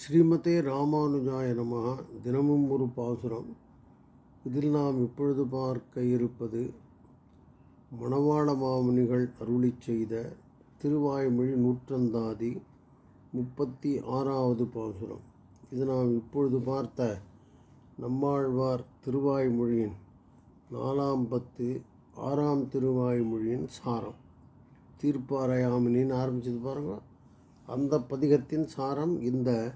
ஸ்ரீமதே ராமானுஜாய நமஹ. தினமும் ஒரு பாசுரம். இதில் நாம் இப்பொழுது பார்க்க இருப்பது மணவாள மாமுனிகள் அருளி செய்த திருவாய்மொழி நூற்றந்தாதி முப்பத்தி ஆறாவது பாசுரம். இது நாம் இப்பொழுது பார்த்த நம்மாழ்வார் திருவாய்மொழியின் நாலாம் பத்து ஆறாம் திருவாய்மொழியின் சாரம். தீர்ப்பாரையாமினின்னு ஆரம்பிச்சது பாருங்கள் அந்த பதிகத்தின் சாரம் இந்த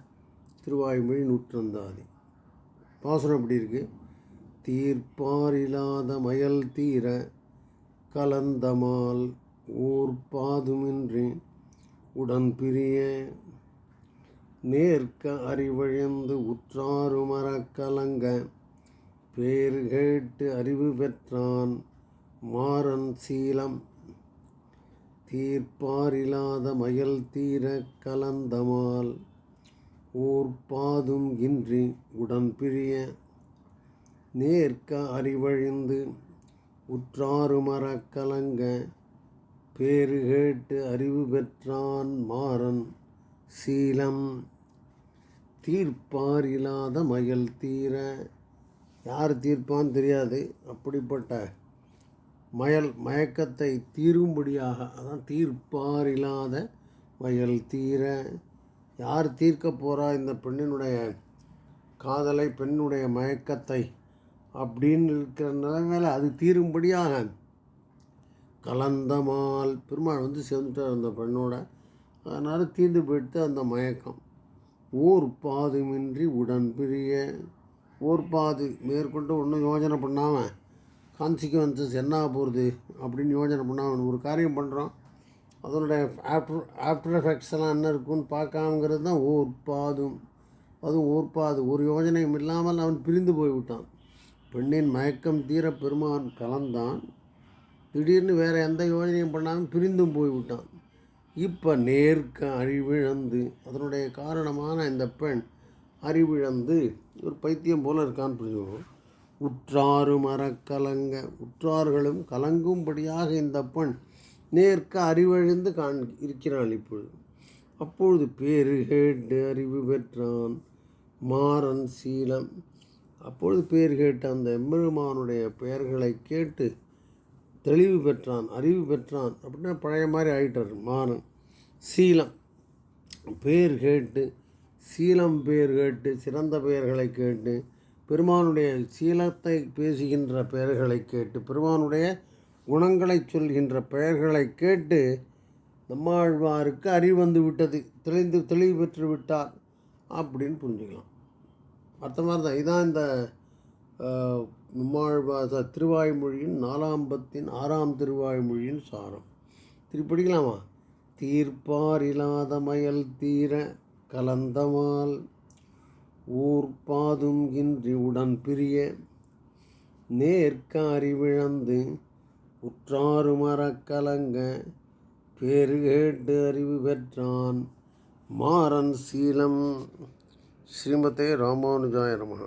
திருவாய்மொழி நூற்றந்தாதி. பாசுரம் எப்படி இருக்கு? தீர்ப்பாரில்லாத மயல் தீர கலந்தமால் ஊர் பாதுமின்றி உடன் பிரிய நேர்க்க அறிவழிந்து உற்றாறு மரக்கலங்க பேர் கேட்டு அறிவு பெற்றான் மாறன் சீலம். தீர்ப்பாரில்லாத மயல் தீர கலந்தமால் ஓர் பாதும் இன்றி உடன் பிரிய நேர்க்க அறிவழிந்து உற்றாறு மரக்கலங்க பேறு கேட்டு அறிவு பெற்றான் மாறன் சீலம். தீர்ப்பாரில்லாத மயல் தீர யார் தீர்ப்பான்னு தெரியாது. அப்படிப்பட்ட மயல் மயக்கத்தை தீரும்படியாக அதான் தீர்ப்பார் இல்லாத மயல் தீர யார் தீர்க்க போகிறா இந்த பெண்ணினுடைய காதலை பெண்ணுடைய மயக்கத்தை அப்படின்னு இருக்கிற நிலைமையில் அது தீரும்படியாக கலந்தமால் பெருமாள் வந்து சேர்ந்துட்டார் அந்த பெண்ணோட. அதனால் தீர்ந்து போயிட்டு அந்த மயக்கம். ஊர் பாதுமின்றி உடன் பிரிய ஊர் பாது மேற்கொண்டு ஒன்றும் யோஜனை பண்ணாமல் கான்சிக்வன்சஸ் என்ன போகிறது அப்படின்னு யோஜனை பண்ணாமல் ஒரு காரியம் பண்ணுறோம் அதனுடைய ஆஃப்டர் ஆஃப்டர் எஃபெக்ட்ஸ் எல்லாம் என்ன இருக்குன்னு பார்க்காமங்கிறது தான் ஓர் பாதும். அதுவும் ஓர்பாது ஒரு யோஜனையும் இல்லாமல் அவன் பிரிந்து போய்விட்டான். பெண்ணின் மயக்கம் தீர பெருமான் கலந்தான். திடீர்னு வேறு எந்த யோஜனையும் பண்ணாமல் பிரிந்தும் போய்விட்டான். இப்போ நேர்க்க அறிவிழந்து அதனுடைய காரணமான இந்த பெண் அறிவிழந்து ஒரு பைத்தியம் போல இருக்கான்னு புரிஞ்சுக்கணும் உற்றாறு மரக்கலங்க உற்றார்களும் கலங்கும்படியாக இந்த பெண் நேர்க்க அறிவழிந்து காண் இருக்கிறான் இப்பொழுது. அப்பொழுது பேரு கேட்டு அறிவு பெற்றான் மாறன் சீலம் அப்பொழுது பேர் கேட்டு அந்த எம்பெருமானுடைய பெயர்களை கேட்டு தெளிவு பெற்றான் அறிவு பெற்றான். அப்படின்னா பழைய மாதிரி ஆயிட்டார் மாறன் சீலம் பேர் கேட்டு சீலம் பேர் கேட்டு சிறந்த பெயர்களை கேட்டு பெருமானுடைய சீலத்தை பேசுகின்ற பெயர்களை கேட்டு பெருமானுடைய குணங்களை சொல்கின்ற பெயர்களை கேட்டு நம்மாழ்வாருக்கு அறிவு வந்து விட்டது. தெளிந்து தெளிவு பெற்று விட்டார் அப்படின்னு புரிஞ்சுக்கலாம். அடுத்த மாதிரி தான் இதான் இந்த நம்மாழ்வார் திருவாய்மொழியின் நாலாம் பத்தின் ஆறாம் திருவாய்மொழியின் சாரம். திருப்படிக்கலாமா தீர்ப்பார் இல்லாத மயல் தீர கலந்தமால் ஊர் பாதும் இன்றி உடன் பிரிய நேர்க்க அறிவிழந்து உற்றாறு மரக்கலங்க பேறு கேட்டு அறிவு பெற்றான். மாறன் சீலம். ஸ்ரீமதே ராமானுஜாய நமகா